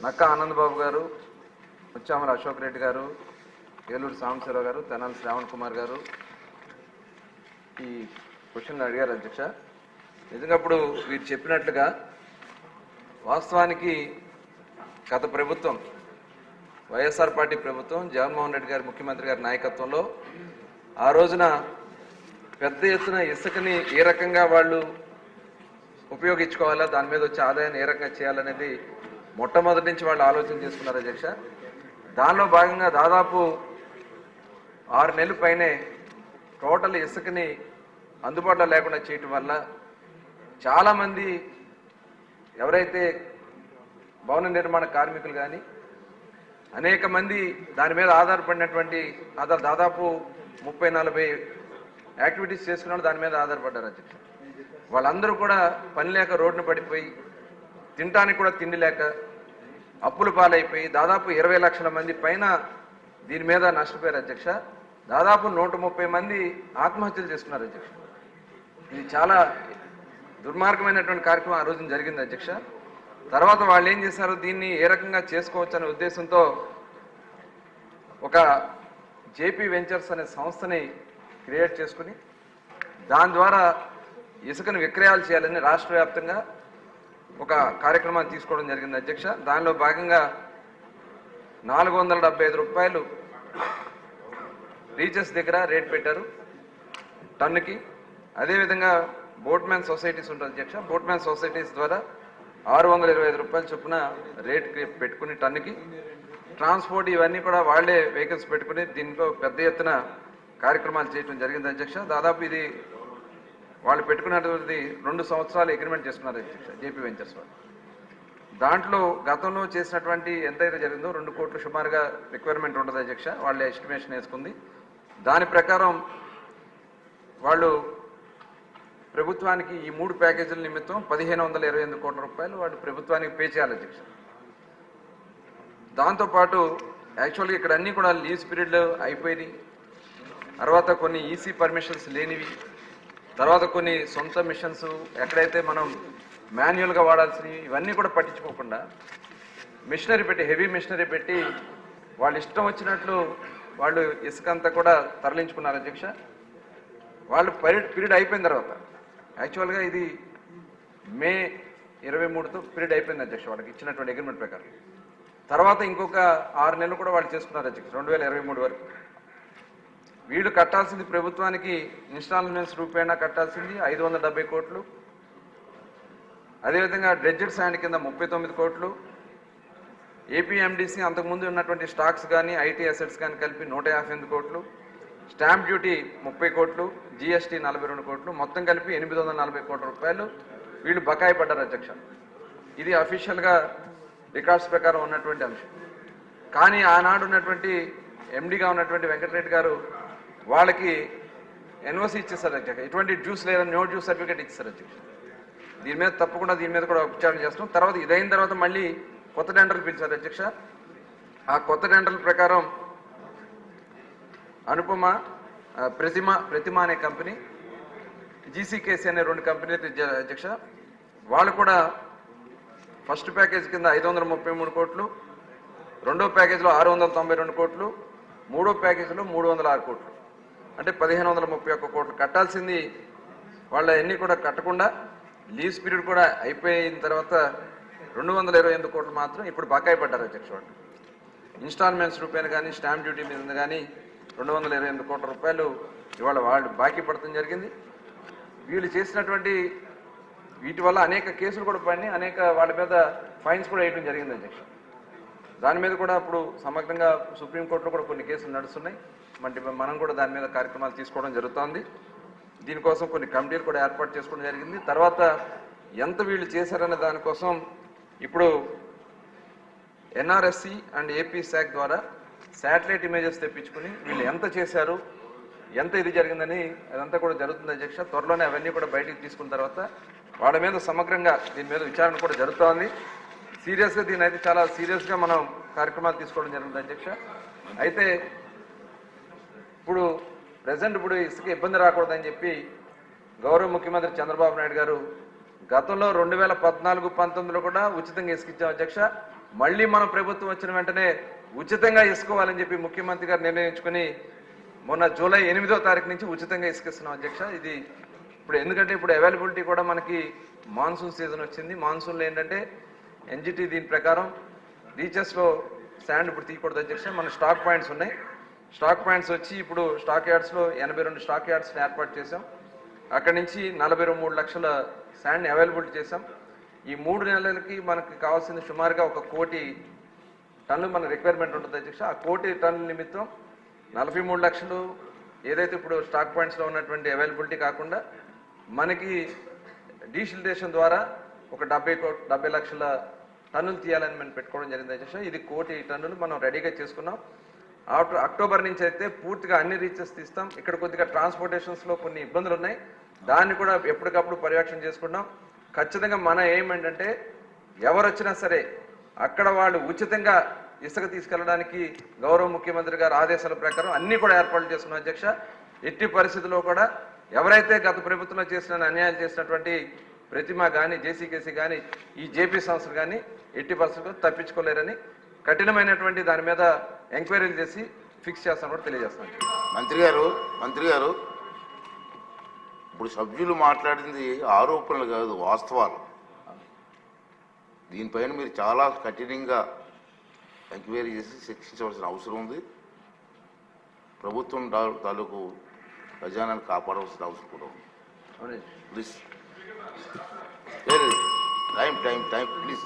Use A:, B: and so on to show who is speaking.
A: నక్క ఆనందబాబు గారు ముచ్చామల అశోక్ రెడ్డి గారు ఏలూరు సాంబశివరావు గారు తెనాలి శ్రావణ్ కుమార్ గారు. ఈ క్వశ్చన్ అడిగారు అధ్యక్ష. నిజంగా వీరు చెప్పినట్లుగా వాస్తవానికి గత ప్రభుత్వం వైఎస్ఆర్ పార్టీ ప్రభుత్వం జగన్మోహన్ రెడ్డి గారి ముఖ్యమంత్రి గారి నాయకత్వంలో ఆ రోజున పెద్ద ఎత్తున ఇసుకని ఏ రకంగా వాళ్ళు ఉపయోగించుకోవాలా దాని మీద వచ్చే ఆదాయాన్ని ఏ రకంగా చేయాలనేది మొట్టమొదటి నుంచి వాళ్ళు ఆలోచన చేసుకున్నారు అధ్యక్ష? దానిలో భాగంగా దాదాపు ఆరు నెలల పైనే టోటల్ ఇసుకని అందుబాటులో లేకుండా చేయటం వల్ల చాలామంది ఎవరైతే భవన నిర్మాణ కార్మికులు కానీ అనేక మంది దాని మీద ఆధారపడినటువంటి ఆధార్ దాదాపు ముప్పై నలభై యాక్టివిటీస్ చేసుకున్న దాని మీద ఆధారపడ్డారు అధ్యక్ష. వాళ్ళందరూ కూడా పని లేక రోడ్డున పడిపోయి తినటానికి కూడా తిండి లేక అప్పులు పాలైపోయి దాదాపు ఇరవై లక్షల మంది పైన దీని మీద నష్టపోయారు అధ్యక్ష. దాదాపు నూట ముప్పై మంది ఆత్మహత్యలు చేసుకున్నారు అధ్యక్ష. ఇది చాలా దుర్మార్గమైనటువంటి కార్యక్రమం ఆ రోజున జరిగింది అధ్యక్ష. తర్వాత వాళ్ళు ఏం చేశారు? దీన్ని ఏ రకంగా చేసుకోవచ్చు అనే ఉద్దేశంతో ఒక జేపీ వెంచర్స్ అనే సంస్థని క్రియేట్ చేసుకుని దాని ద్వారా ఇసుకను విక్రయాలు చేయాలని రాష్ట్ర వ్యాప్తంగా ఒక కార్యక్రమాన్ని తీసుకోవడం జరిగింది అధ్యక్ష. దానిలో భాగంగా నాలుగు వందల డెబ్బై ఐదు రూపాయలు రీచెస్ దగ్గర రేట్ పెట్టారు టన్నుకి. అదేవిధంగా బోట్మ్యాన్ సొసైటీస్ ఉంటుంది అధ్యక్ష. బోట్మ్యాన్ సొసైటీస్ ద్వారా ఆరు వందల ఇరవై ఐదు రూపాయల చొప్పున రేట్ పెట్టుకుని టన్నుకి. ట్రాన్స్పోర్ట్ ఇవన్నీ కూడా వాళ్ళే వెహికల్స్ పెట్టుకుని దీంట్లో పెద్ద ఎత్తున కార్యక్రమాలు చేయడం జరిగింది అధ్యక్ష. దాదాపు ఇది వాళ్ళు పెట్టుకున్నటువంటి రెండు సంవత్సరాలు అగ్రిమెంట్ చేసుకున్నారు జేపీ వెంచర్స్ వాళ్ళు. దాంట్లో గతంలో చేసినటువంటి ఎంతైతే జరిగిందో రెండు కోట్లు సుమారుగా రిక్వైర్మెంట్ ఉండదు అధ్యక్ష వాళ్ళ ఎస్టిమేషన్ వేసుకుంది. దాని ప్రకారం వాళ్ళు ప్రభుత్వానికి ఈ మూడు ప్యాకేజీల నిమిత్తం పదిహేను వందల ఇరవై ఎనిమిది కోట్ల రూపాయలు వాళ్ళు ప్రభుత్వానికి పే చేయాలి అధ్యక్ష. దాంతోపాటు యాక్చువల్గా ఇక్కడ అన్నీ కూడా లీజ్ పీరియడ్ అయిపోయినాయి. తర్వాత కొన్ని ఈసీ పర్మిషన్స్ లేనివి. తర్వాత కొన్ని సొంత మిషన్స్ ఎక్కడైతే మనం మాన్యువల్గా వాడాల్సినవి ఇవన్నీ కూడా పట్టించుకోకుండా మిషనరీ పెట్టి హెవీ మిషనరీ పెట్టి వాళ్ళు ఇష్టం వచ్చినట్లు వాళ్ళు ఇసుక అంతా కూడా తరలించుకున్నారు అధ్యక్ష. వాళ్ళు పీరియడ్ పీరియడ్ అయిపోయిన తర్వాత యాక్చువల్గా ఇది మే ఇరవై మూడుతో పీరియడ్ అయిపోయింది అధ్యక్ష వాళ్ళకి ఇచ్చినటువంటి అగ్రిమెంట్ ప్రకారం. తర్వాత ఇంకొక ఆరు నెలలు కూడా వాళ్ళు చేసుకున్నారు అధ్యక్ష రెండు వేల ఇరవై మూడు వరకు. వీళ్ళు కట్టాల్సింది ప్రభుత్వానికి ఇన్స్టాల్మెంట్స్ రూపేణా కట్టాల్సింది ఐదు వందల డెబ్బై కోట్లు. అదేవిధంగా డ్రెడ్జెడ్ శాండ్ కింద ముప్పై తొమ్మిది కోట్లు. ఏపీఎండిసి అంతకుముందు ఉన్నటువంటి స్టాక్స్ కానీ ఐటీ అసెట్స్ కానీ కలిపి నూట యాభై ఎనిమిది కోట్లు. స్టాంప్ డ్యూటీ ముప్పై కోట్లు జీఎస్టీ నలభై రెండు కోట్లు. మొత్తం కలిపి ఎనిమిది వందల నలభై కోట్ల రూపాయలు వీళ్ళు బకాయి పడ్డారు అధ్యక్ష. ఇది అఫీషియల్గా రికార్డ్స్ ప్రకారం ఉన్నటువంటి అంశం. కానీ ఆనాడు ఉన్నటువంటి ఎండిగా ఉన్నటువంటి వెంకటరెడ్డి గారు వాళ్ళకి ఎన్ఓసి ఇచ్చేస్తారు అధ్యక్ష. ఎటువంటి జ్యూస్ లేదని నో జ్యూస్ సర్టిఫికేట్ ఇచ్చేస్తారు అధ్యక్ష. దీని మీద తప్పకుండా దీని మీద కూడా విచారణ చేస్తాం తర్వాత ఇదైన తర్వాత మళ్ళీ కొత్త టెండర్లు పిలిచారు అధ్యక్ష. ఆ కొత్త టెండర్ల ప్రకారం అనుపమ ప్రతిమ ప్రతిమ అనే కంపెనీ జీసీకేసీ అనే రెండు కంపెనీలు అధ్యక్ష. వాళ్ళు కూడా ఫస్ట్ ప్యాకేజ్ కింద ఐదు వందల ముప్పై మూడు కోట్లు రెండో ప్యాకేజ్లో ఆరు వందల తొంభై రెండు కోట్లు మూడో ప్యాకేజీలో మూడు వందల ఆరు కోట్లు. అంటే పదిహేను వందల ముప్పై ఒక్క కోట్లు కట్టాల్సింది. వాళ్ళ అన్నీ కూడా కట్టకుండా లీజ్ పీరియడ్ కూడా అయిపోయిన తర్వాత రెండు వందల ఇరవై ఎనిమిది కోట్లు మాత్రం ఇప్పుడు బకాయి పడ్డారు అధ్యక్ష వాళ్ళు. ఇన్స్టాల్మెంట్స్ రూపాయలు కానీ స్టాంప్ డ్యూటీ మీద కానీ రెండు వందల ఇరవై ఎనిమిది కోట్ల రూపాయలు ఇవాళ వాళ్ళు బాకీ పడటం జరిగింది. వీళ్ళు చేసినటువంటి వీటి వల్ల అనేక కేసులు కూడా పడినాయి. అనేక వాళ్ళ మీద ఫైన్స్ కూడా వేయడం జరిగింది అధ్యక్షుడు దాని మీద కూడా ఇప్పుడు సమగ్రంగా సుప్రీంకోర్టులో కూడా కొన్ని కేసులు నడుస్తున్నాయి. అంటే మనం కూడా దాని మీద కార్యక్రమాలు తీసుకోవడం జరుగుతోంది. దీనికోసం కొన్ని కమిటీలు కూడా ఏర్పాటు చేసుకోవడం జరిగింది. తర్వాత ఎంత వీళ్ళు చేశారనే దానికోసం ఇప్పుడు ఎన్ఆర్ఎస్సి అండ్ ఏపీ శాఖ ద్వారా శాటిలైట్ ఇమేజెస్ తెప్పించుకుని వీళ్ళు ఎంత చేశారు ఎంత ఇది జరిగిందని అదంతా కూడా జరుగుతుంది అధ్యక్ష. త్వరలోనే అవన్నీ కూడా బయటికి తీసుకున్న తర్వాత వాళ్ళ మీద సమగ్రంగా దీని మీద విచారణ కూడా జరుగుతోంది. సీరియస్గా దీని అయితే చాలా సీరియస్గా మనం కార్యక్రమాలు తీసుకోవడం జరిగింది అధ్యక్ష. అయితే ఇప్పుడు ప్రజెంట్ ఇప్పుడు ఇసుక ఇబ్బంది రాకూడదని చెప్పి గౌరవ ముఖ్యమంత్రి చంద్రబాబు నాయుడు గారు గతంలో రెండు వేల పద్నాలుగు పంతొమ్మిదిలో కూడా ఉచితంగా ఇసుక ఇచ్చాం అధ్యక్ష. మళ్ళీ మనం ప్రభుత్వం వచ్చిన వెంటనే ఉచితంగా ఇసుకోవాలని చెప్పి ముఖ్యమంత్రి గారు నిర్ణయించుకుని మొన్న జూలై ఎనిమిదో తారీఖు నుంచి ఉచితంగా ఇసుకిస్తున్నాం అధ్యక్ష. ఇది ఇప్పుడు ఎందుకంటే ఇప్పుడు అవైలబిలిటీ కూడా మనకి మాన్సూన్ సీజన్ వచ్చింది. మాన్సూన్లో ఏంటంటే ఎన్జిటి దీని ప్రకారం బీచెస్లో శాండ్ ఇప్పుడు తీయకూడదు అధ్యక్ష మన స్టాక్ పాయింట్స్ ఉన్నాయి. స్టాక్ పాయింట్స్ వచ్చి ఇప్పుడు స్టాక్ యార్డ్స్లో ఎనభై రెండు స్టాక్ యార్డ్స్ని ఏర్పాటు చేసాం అక్కడి నుంచి నలభై మూడు లక్షల శాండ్ని అవైలబిలిటీ చేశాం. ఈ మూడు నెలలకి మనకు కావాల్సింది సుమారుగా ఒక కోటి టన్నులు మన రిక్వైర్మెంట్ ఉంటుంది అధ్యక్ష ఆ కోటి టన్నుల నిమిత్తం నలభై మూడు లక్షలు ఏదైతే ఇప్పుడు స్టాక్ పాయింట్స్లో ఉన్నటువంటి అవైలబిలిటీ కాకుండా మనకి డీసిల్టేషన్ ద్వారా ఒక డెబ్బై కో డెబ్బై లక్షల టన్నులు తీయాలని మనం పెట్టుకోవడం జరిగింది అధ్యక్ష. ఇది కోటి టన్నులు మనం రెడీగా చేసుకున్నాం. ఆఫ్టర్ అక్టోబర్ నుంచి అయితే పూర్తిగా అన్ని రీచెస్ తీస్తాం. ఇక్కడ కొద్దిగా ట్రాన్స్పోర్టేషన్స్లో కొన్ని ఇబ్బందులు ఉన్నాయి దాన్ని కూడా ఎప్పటికప్పుడు పర్యవేక్షణ చేసుకున్నాం ఖచ్చితంగా మన ఎయిమ్ ఏంటంటే ఎవరు వచ్చినా సరే అక్కడ వాళ్ళు ఉచితంగా ఇసుక తీసుకెళ్ళడానికి గౌరవ ముఖ్యమంత్రి గారి ఆదేశాల ప్రకారం అన్ని కూడా ఏర్పాట్లు చేస్తున్నాం అధ్యక్ష. ఎట్టి పరిస్థితుల్లో కూడా ఎవరైతే గత ప్రభుత్వంలో చేసిన అన్యాయాలు చేసినటువంటి ప్రతిమ కానీ జేసీకేసీ కానీ ఈ జేపీ సంస్థలు కానీ ఎట్టి పరిస్థితుల్లో తప్పించుకోలేరని కఠినమైనటువంటి దాని మీద ఎంక్వైరీలు చేసి ఫిక్స్ చేస్తాను కూడా తెలియజేస్తాను
B: మంత్రి గారు మంత్రి గారు ఇప్పుడు సభ్యులు మాట్లాడింది ఆరోపణలు కాదు వాస్తవాలు. దీనిపైన మీరు చాలా కఠినంగా ఎంక్వైరీ చేసి శిక్షించవలసిన అవసరం ఉంది. ప్రభుత్వం తాలూకు ఖజానాన్ని కాపాడవలసిన అవసరం కూడా ఉంది. Time, time, time, please.